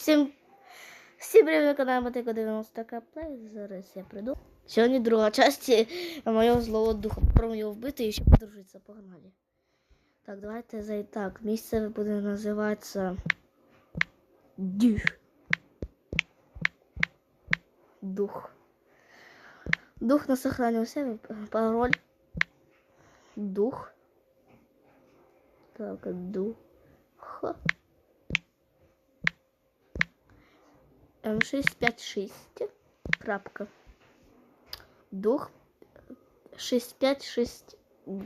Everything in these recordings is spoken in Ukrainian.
Всім, всім привіт на каналі Матика 90 Плей. Зараз я прийду. Сьогодні друга частина моєго злого духа. Про його вбити і ще подружитися. Погнали. Так, давайте зай так. Місце буде називатися Дух. Дух. Дух на сохранил себе. Пароль. Дух. Так, дух. М656. Крапка. Дух 656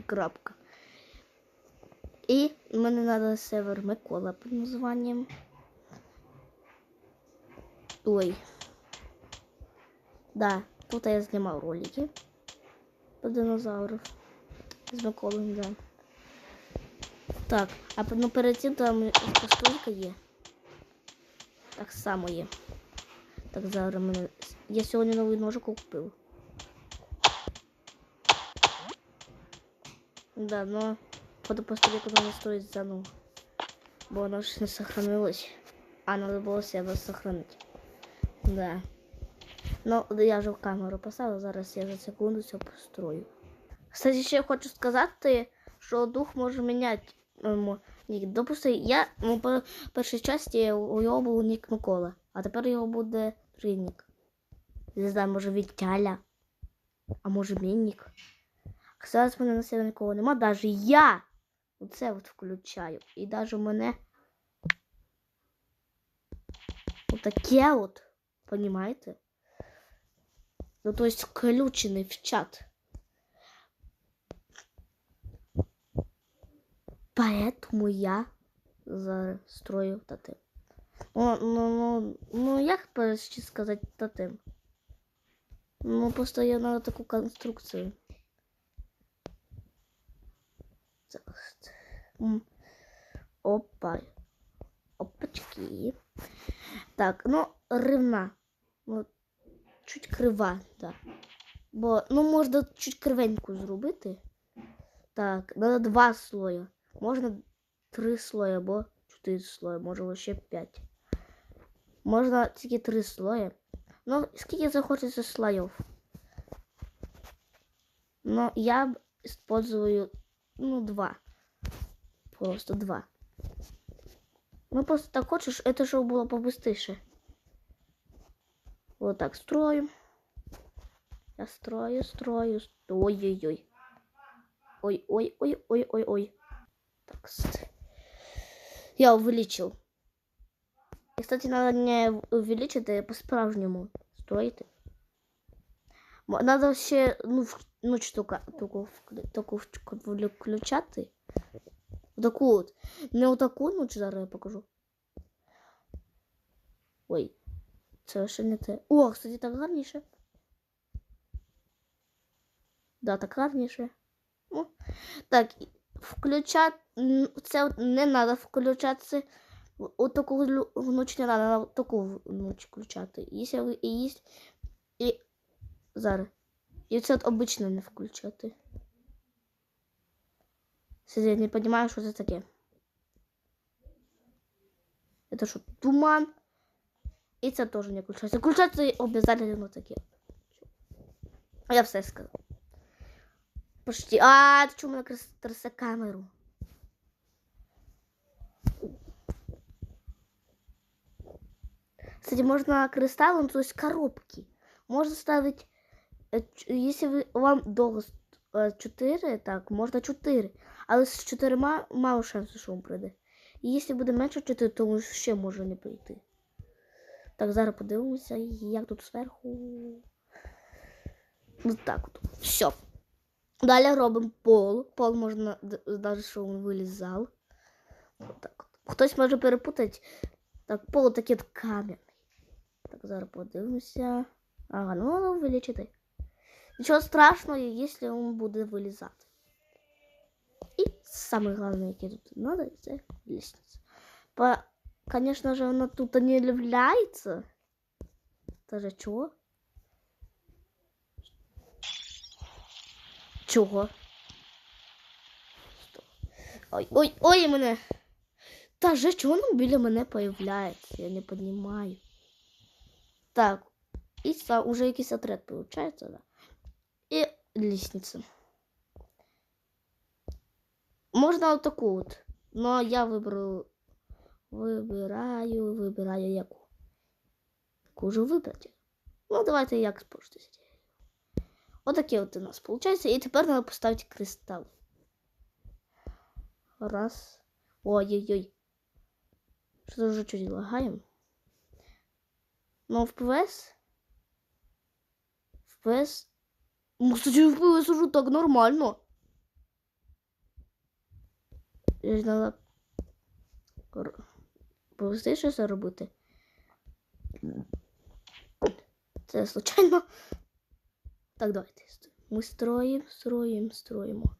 крапка. И мне надо сервер Микола под названием. Ой. Да, тут я снимал ролики про динозаврів. З Миколою, да. Так, а ну перед тим там постройка є. Так само є. Так, зараз мене. Я сьогодні новий ножик купив. Да, но походу постройка надо строить заново. Бо воно ж не сохранилось. А надо було себе сохранити. Да. Ну, я вже в камеру поставила, зараз я за секунду все построю. Кстати, ще хочу сказати, що дух може міняти ем. Допустим, я ну, по першій часті у його був нік Микола, а тепер його буде другий. Не знаю, може Вітяля, а може мій нік. А в мене на себе нікого нема, навіть я оце от включаю. І навіть у мене отаке от, понімаєте? Ну, то есть включений в чат. Поэтому я застрою тотем. Ну, ну, ну, ну, як почти сказать тотем? Ну, просто я надо таку конструкцію. Зараз. Опа. Опачки. Так, ну, ривна. Ну, чуть крива, так. Бо, ну, можна чуть кривеньку зробити. Так, треба два слоя. Можна три слоя або чотири слоя, може лише п'ять. Можна тільки три слоя. Ну, скільки захочеться слоїв. Ну, я б использую, ну, два. Просто два. Ну, просто так хочеш, это щоб було побыстріше. Вот так строю. Я строю, строю. ст- Ой-ой-ой. Ой-ой-ой-ой-ой-ой. Так. ст- Я увеличил. Кстати, надо не увеличить, а по-справжньому строить. Надо ще, ну, ну, штука, таку, таку вк- включати. Таку от. Не отаку, ну, чи зараз я покажу. Ой. Ще не те. О, кстати, так гарніше. Да, так гарніше. Ну, так, і включати. Це не треба включатися. У таку лю- внуч не треба, на таку внуч включати. Якщо і є. І зараз. І це от обично не включати. Я не розумію, що це таке. Это що, туман? І це теж не включається. Включати обов'язково таке. Я все сказав. Почти. А, ти чому мене крас- трясе камеру? Кстати, можно кристаллом, то есть коробки. Можно ставить, э, если вы, вам долго 4, так, можна 4. Але з 4 мало шансу, що вам прийде. І якщо буде менше 4, то ще може не прийти. Так, зараз подивимося, як тут зверху. Ну так от. Все. Далі робимо пол. Пол можна навіть, що він вилізав. Отак от. Хтось може перепутати. Так, пол такий от кам'яний. Так, зараз подивимося. Ага, ну треба вилічити. Нічого страшного, якщо він буде вилізати. І саме головне, яке тут треба, це лестниця. По... Конечно же, она тут не является. Даже чего? Чого? Ой, ой, ой, мене. Та же, чого воно біля мене появляється? Я не розумію. Так, і сам уже якийсь отряд виходить, да. І лісниця. Можна отаку от. Но я виберу. Вибираю, вибираю яку. Яку ж вибрати? Ну, давайте як спорштися. Отаке от у нас виходить. І тепер треба поставити кристал. Раз. Ой-ой-ой. Что-то уже чуть лагаем. Но в ПВС... В ПВС... Ну, кстати, в ПВС уже так нормально. Я ж надо... Повести щось робити. Це случайно. Так, давайте. Ми строїмо, строїмо, строїмо.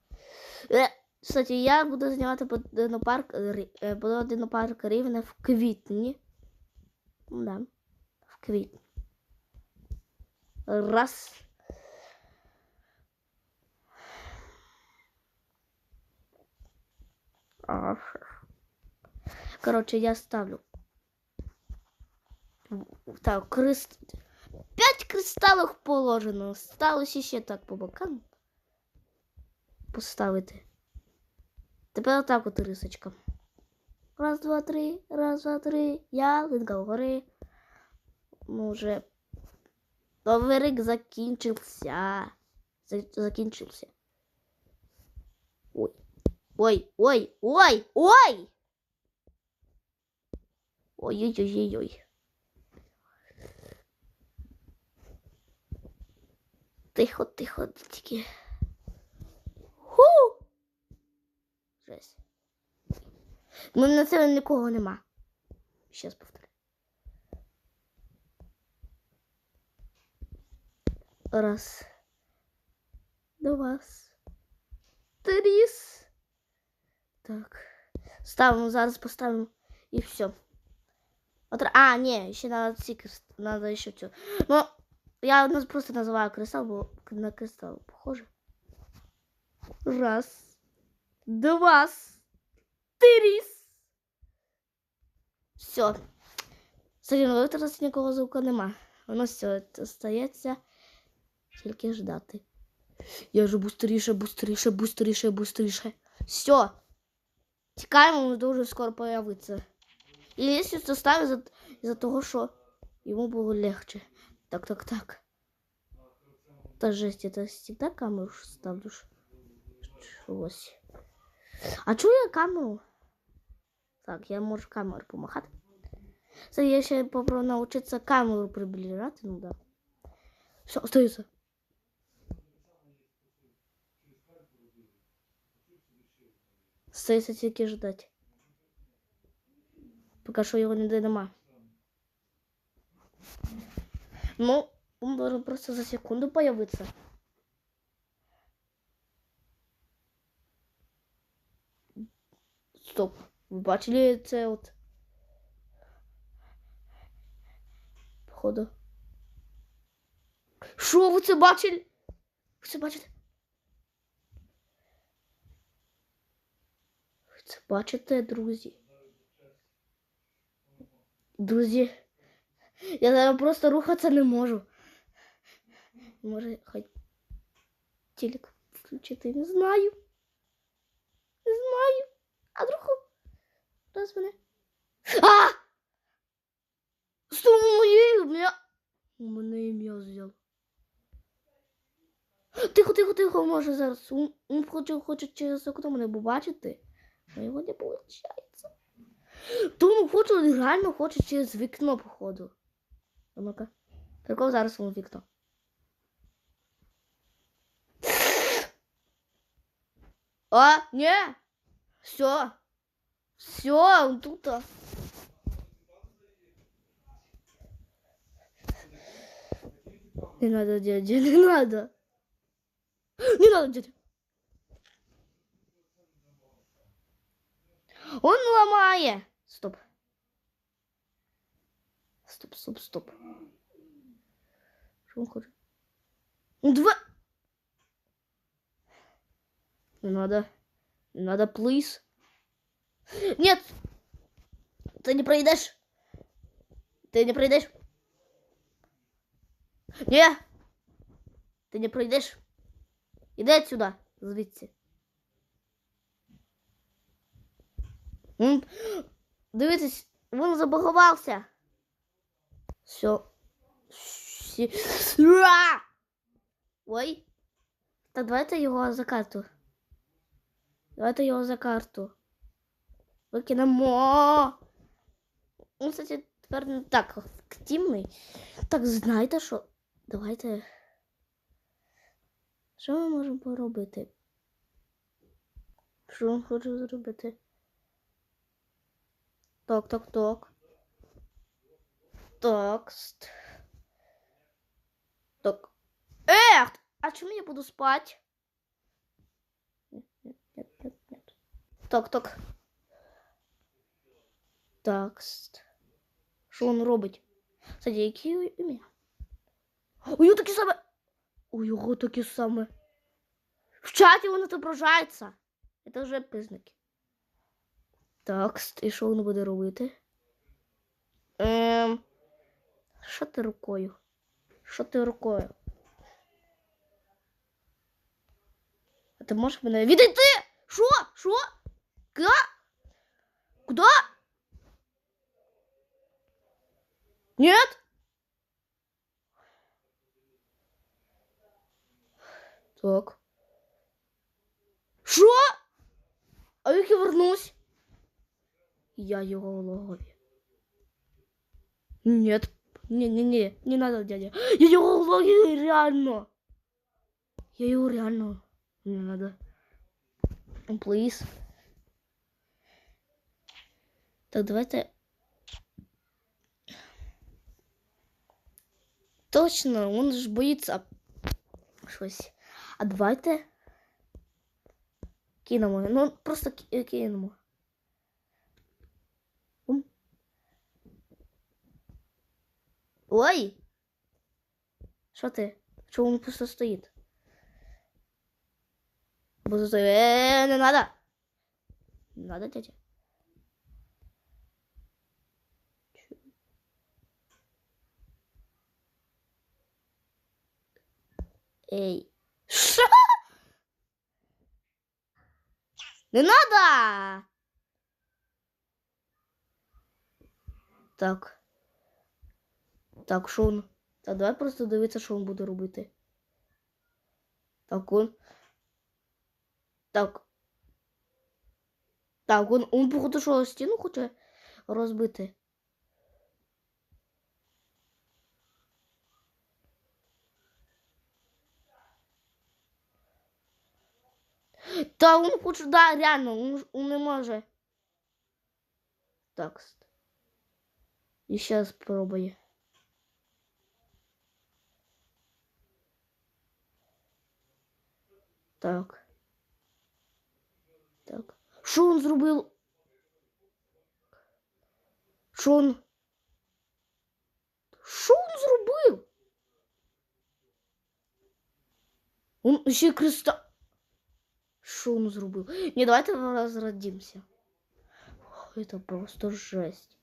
Е, Кстати, я буду знімати будинопарк, рі- е, будинопарк рівне в квітні. Да. В. Раз. Короче, я ставлю. Так, крест... П'ять кристалів положено. Сталося ще так по бокам. Поставити. Тепер отак от рисочка. Раз, два, три, раз, два, три. Ялинка вгори. Ну, вже. Новий рік закінчився. За- Закінчився. Ой. Ой, ой, ой, ой! Ой-ой-ой-ой-ой. Тихо, тихо, тільки. Ху! Жесть. Ну, на це нікого нема. Щас повторю. Раз. Два. Тріс. Так. Ставимо, зараз поставимо і все. От, а, ні, ще надо ці надо ще цю. Ну, я нас просто називаю кристал, бо на кристал похоже. Раз. Два. Три. Все. Сергій, ну витратити нікого звука нема. Воно все остається тільки ждати. Я ж бустріше, бустріше, бустріше, бустріше. Все. Тікаємо, він дуже скоро появиться. І це ставить за, за того, що йому було легче. Так, так, так. Та жесть, это всегда камеру ставлю. Чогось. А чую я камеру? Так, я можу камеру помахати. Це я ще попробую навчитися камеру приближати, ну да. Все, остається. Остається тільки ждати. Поки що його ніде нема. Ну, он должен просто за секунду появиться. Стоп. Ви бачили це от? Походу. Що ви це бачили? Ви це бачите? Це бачите, друзі? Друзі, я зараз просто рухатися не можу. Може, хоч телек включити, не знаю. Не знаю. А вдруг раз мене. А! Що моє ім'я? У мене ім'я взяв. Тихо, тихо, тихо, може зараз. Хоче, хоче через окно мене побачити. А його не виходить. То він хоче, він реально хоче через вікно, походу. А ну-ка. Прикол зараз воно вікно. А, ні. Все. Все, он тут. -то. Не надо, дядя, не надо. Не надо, дядя. Он ломає. Стоп. Стоп, стоп, стоп. Що він хоче? Ну, Два. Не надо. Не надо, please. Нет. Ти не пройдеш. Ти не пройдеш. Ні. Ти не пройдеш. Іди отсюда, звідси. М, Дивитесь, він забагувався. Все. Ой. Так давайте його за карту. Давайте його за карту. Викинемо. Ну, кстати, тепер так активний. Так, знаєте що? Давайте. Що ми можемо поробити? Що він хоче зробити? Так, так, так. Такст Так. Эх, а чому я буду спать? Так, так. Так. Що він робить? Кстати, які ім'я? У його такі саме. У його такі саме. В чаті він отображається. Це вже признаки. Так, і що він буде робити? Ем. Що ти рукою? Що ти рукою? А ти можеш мене відійти? Що? Що? Куда? Куда? Нет? Так. Що? А як я вернусь? Я його в логові. Нет. Не-не-не, не надо, дядя. Я его логове, реально. Я его реально. Не надо. Please. Так, давайте. Точно, он ж боїться щось. А давайте кинемо. Ну, просто ки- кинемо. Ой! Що ти? Чому він просто стоїть? Бо стоїть. Е, не надо. Не надо, дядя. Ей. Що? Не надо! Так. Так, що він? Та давай просто дивитися, що він буде робити. Так, он. Так. Так, он, он походу, що стіну хоче розбити. Та він хоче, да, реально, ж- він не може. Так. І ще спробує. Так. Так. Що він зробив? Що він? Що він зробив? Он ще й креста. Що він зробив? Ні, давайте розрадимося. Это просто жесть.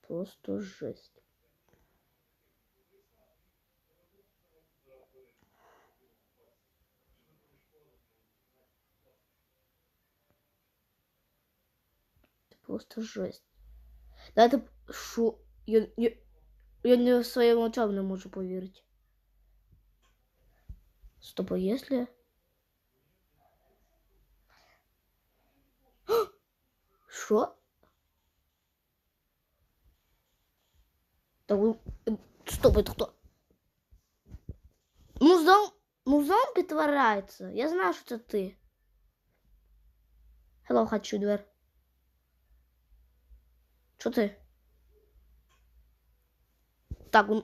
Просто жесть. Просто жесть. Да это шо? Я, я, я не своим очам не можу повірити. Стоп, а если... Що? Та ви... е, Стоп, это хто? Музон... Музон підтворається. Я знаю, що це ти. Hello, хочу двер. Що ти? Так, він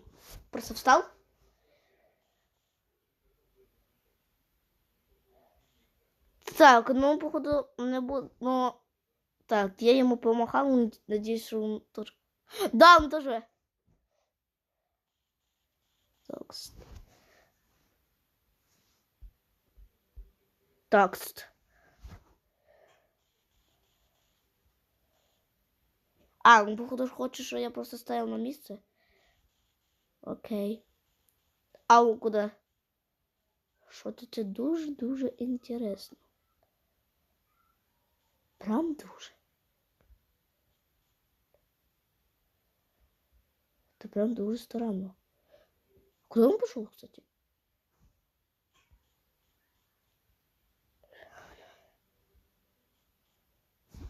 просто встав? Так, ну, походу, не буду, ну... Так, я ему помахал, надеюсь, что он тоже... Да, он тоже. Так. с- Так. с- А, ну походу ж хочеш, що я просто стояв на місце. Окей. А куди? Що то це дуже-дуже інтересно. Прям дуже. Це прям дуже странно. Куди він пішов, кстати?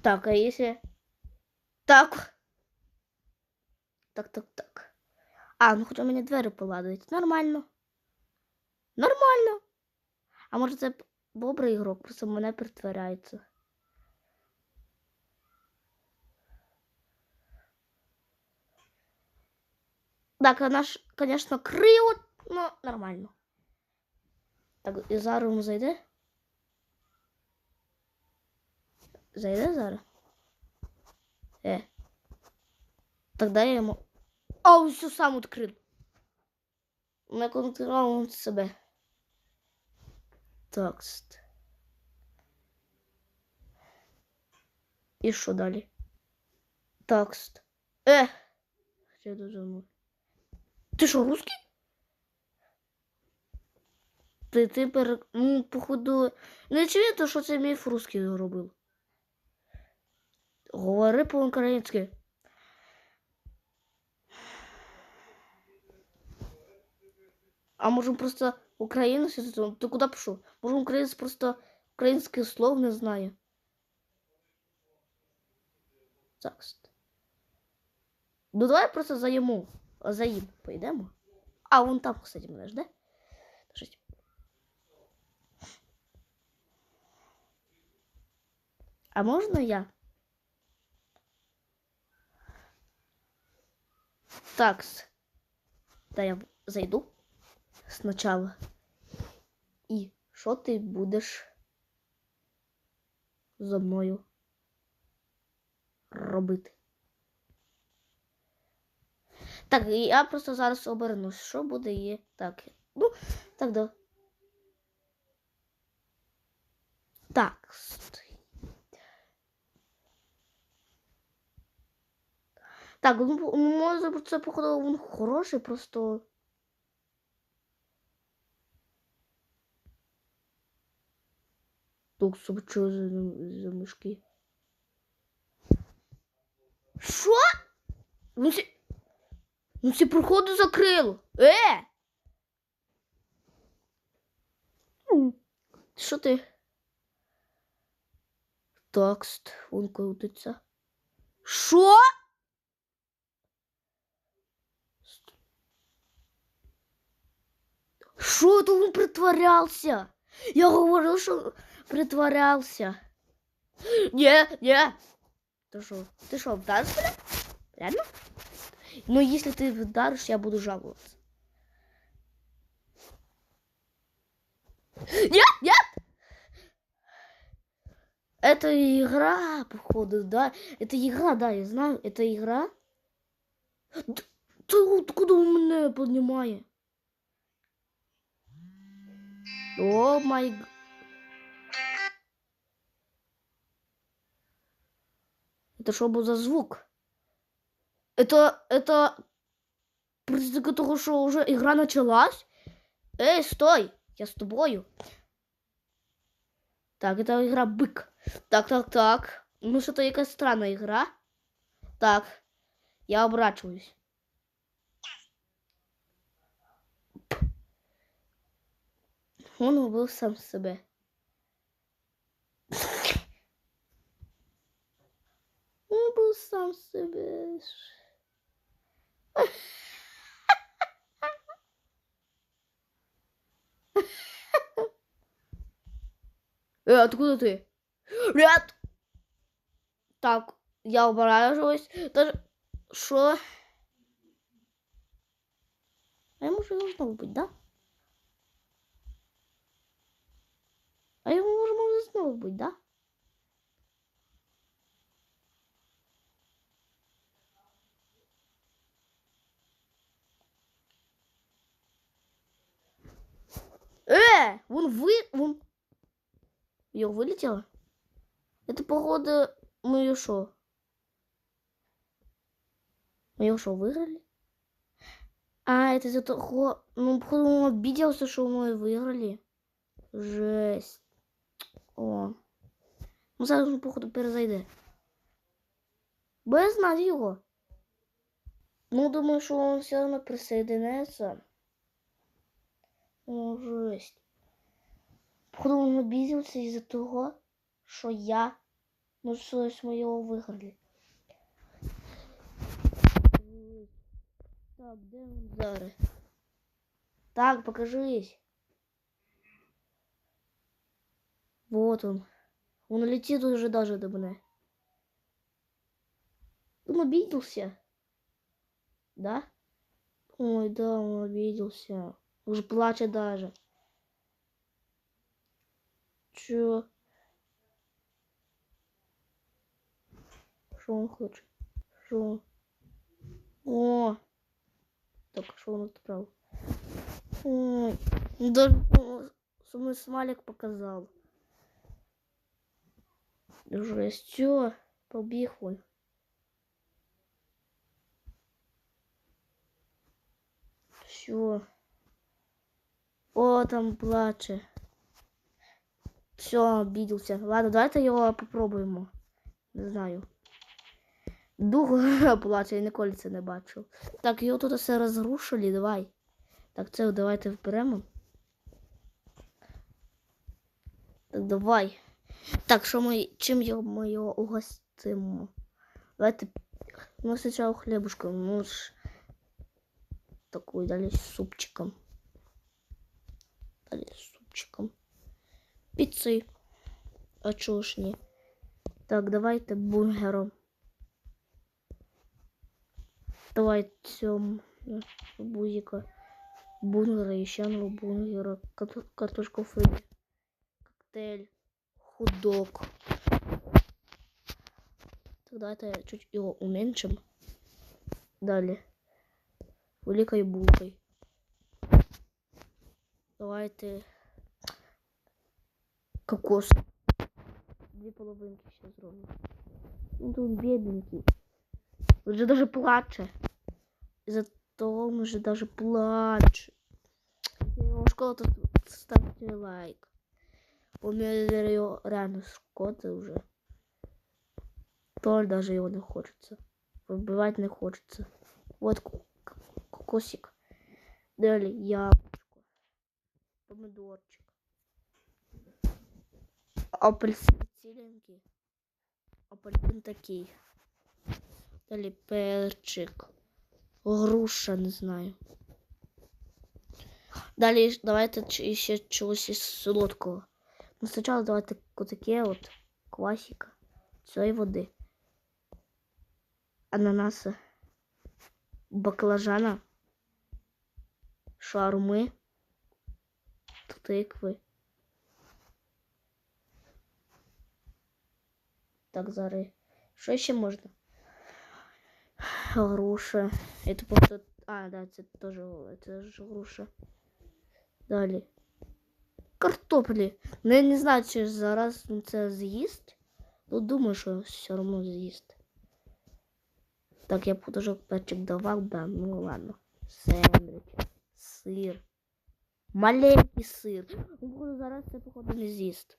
Так, а если... Так. Так, так, так. А, ну хоча мені двері поладують. Нормально. Нормально. А може це добрий ігрок, просто мене притворяється. Так, ж, конечно, криво, но нормально. Так, і зараз зайде? Зайде зараз? Е. Тогда я йому. А, он все сам відкрив. Не контролював себе. Текст. І що далі? Текст. Е. Що дуже мною? Ти що, русский? Ти, ти пер... Ну, походу, не очевидно, що це міф русский робив. Говори по-українськи. А може просто українець? Ти куди пішов? Може українець просто українських слов не знає. Текст. Ну давай просто за йому. За їм поїдемо. А, вон там, кстати, мене жде. Щось. А можна я? Такс. Да я зайду спочатку. І що ти будеш зо мною робити? Так, я просто зараз обернусь. Що буде є? Так. Ну, так, да. Так. Так, ну, може, це, походу, він хороший, просто. Так, собі що за, за мишки? Що? Ну, це... Ну, це проходу закрило. Е! Що ти? Текст, він крутиться. Що? Що то він притворявся? Я говорив, що притворявся. Ні, ні. Ти що? Ти що, вдариш мене? Реально? Ну, если ты вдаришь, я буду жаловаться. Нет, нет! Это игра, походу, да? Это игра, да, я знаю. Это игра. Д- Ты откуда у меня поднимает? О май... Это что был за звук? Это, это признак того, что уже игра началась? Эй, стой! Я с тобою. Так, это игра бык. Так, так, так. Ну, что-то якась странная игра. Так, я оборачиваюсь. Он убил сам себе. Он был сам себе. Э, откуда ты? Ряд! Так, я оборачиваюсь. Даже... Что? А ему же должно быть, да? А ему уже можно снова быть, да? Э, вон вы, вон. Ее вылетело? Это походу, ну и шо? Мы его что, выиграли? А, это из-за того... Ну, походу, он обиделся, что мы выиграли. Жесть. О. Ну, зараз він, походу, перезайде. Бо я знаю його. Ну, думаю, що он все равно присоединяется. О, жесть. Походу, он обиделся из-за того, що я... Ну, щось ми його виграли. Так, де він зараз? Так, покажись. Вот он. Он летит уже даже до меня. Он обиделся. Да? Ой, да, он обиделся. Уже плачет даже. Чё? Что он хочет? Что? О! Так, что он отправил? Ой, даже со мной смайлик показал. Жесть, чё? Побіг он. Все. О, там плаче. Все, обиделся. Ладно, давайте його попробуємо. Не знаю. Дух плаче, я ніколи це не бачив. Так, його тут все розрушили, давай. Так, це давайте вберемо. Так, давай. Так, що ми, чим його, ми його угостимо? Давайте, ну, спочатку хлібушком, ну ж, такой, далі супчиком. Далі супчиком. Піци. А чого ж ні? Так, давайте бургером. Давай цьому бузика. Бургера, еще одного бургера, карто- картошку фри, коктейль, худок. Тогда это чуть его уменьшим. Далее. Великой булкой. Давайте кокос. Две половинки сейчас зробимо. Ну тут бедненький. Он же даже плаче. Из-за того он уже даже плачет. Школа тут ставьте лайк. У меня его реально шкода уже. Толь даже его не хочется. Выбивать не хочется. Вот кокосик. Далее яблочко. Помидорчик. Апельсин ціленький. Апельсин такий. Далі перчик. Груша, не знаю. Далі давайте ще чогось із солодкого. Ну, спочатку давайте таке от класика. Цієї води. Ананаса. Баклажана. Шарми. Тикви. Так, зараз. Що ще можна? Груша. Это просто... А, да, это тоже это же груша. Далі. Картоплі. Ну, я не знаю, чи зараз він це з'їсть. Ну, думаю, що все одно з'їсть. Так, я б тоже перчик давав, да, ну ладно. Сендвіч. Сир. Маленький сир. Ну, зараз це, походу, не з'їсть.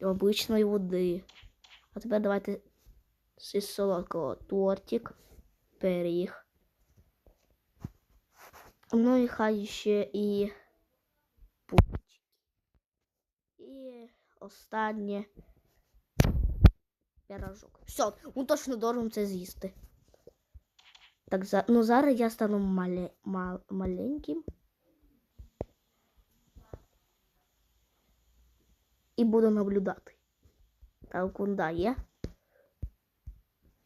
Обичної води. А тепер давайте з солодкого тортик, пиріг. Ну і хай ще. І останнє пирожок. Все, він точно должен це з'їсти. Так, за... ну зараз я стану мале... мал... маленьким. І буду наблюдати. Так, він дає.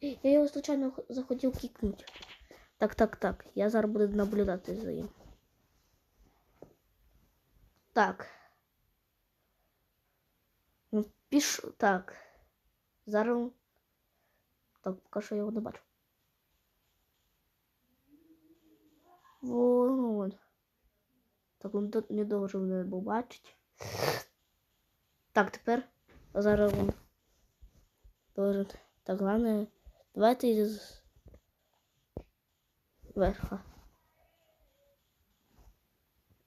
Я його случайно захотів кікнути. Так, так, так. Я зараз буду наблюдати за ним. Так. Ну, піш... Так. Зараз. Так, поки що я його не бачу. Вон, вон. Так, він тут не должен мене побачити. Так, тепер зараз він должен. Так, главное, давайте із... верха.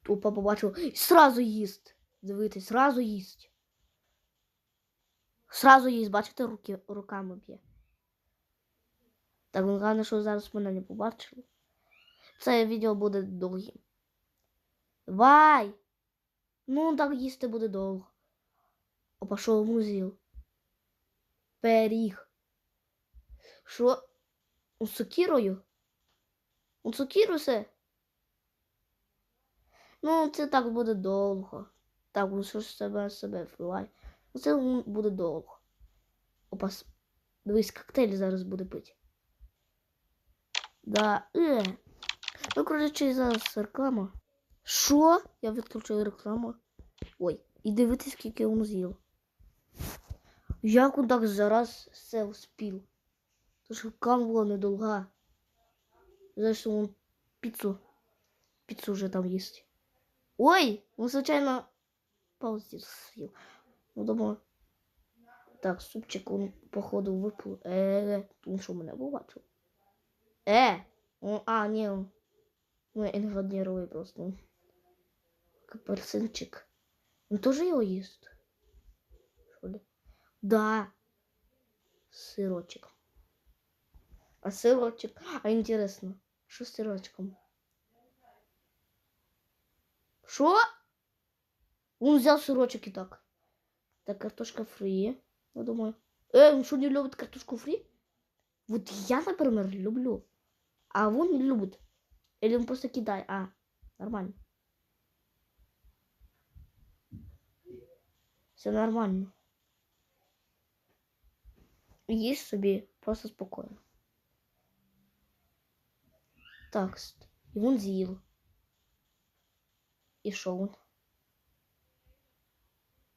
Опа, побачив. І сразу їсть. Дивитись, сразу їсть. Сразу їсть, бачите, руки, руками б'є. Так, головне, що зараз мене не побачили. Це відео буде довгим. Давай! Ну, так їсти буде довго. Опа, що музил? Пиріг. Що? У сокірою? У все? Ну, це так буде довго. Так, ну що ж себе себе впливає. Це буде довго. Опа, с- дивись, коктейль зараз буде пити. Да, е. Ну, коротше, зараз реклама. Що? Я відключив рекламу. Ой, і дивитись, скільки він з'їв. Як він так зараз все успів? Тож реклама була недовга. Знаєш, що він піцу. Піцу вже там їсть. Ой, він, звичайно, паузі з'їв. Ну, думаю. Так, супчик он, походу, випив. Е, він що мене побачив? Е, о, а, ні, он. Ну, інгладіровий просто. Капельсинчик. Он тоже его ест? Что ли? Да. Сырочек. А сырочек? А интересно, что с сырочком? Что? Он взял сырочек и так. Так, картошка фри. Я думаю. Э, он что, не любит картошку фри? Вот я, например, люблю. А он не любит. Или он просто кидает. А, нормально. Все нормально. Їж собі просто спокійно. Так, ст- і він з'їв. І що він?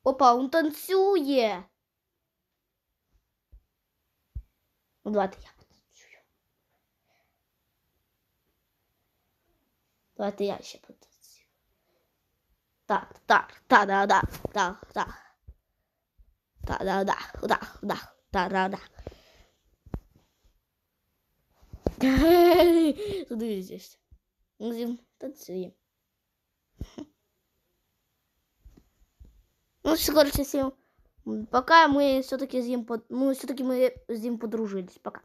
Опа, він танцює. Ну, давайте я потанцюю. Давайте я ще потанцюю. Так, так, та да да так, так. Та да да да да та да да Туди здесь. Ну, все, короче, всем пока мы все-таки с ним, под... ну, все-таки мы с ним подружились. Пока.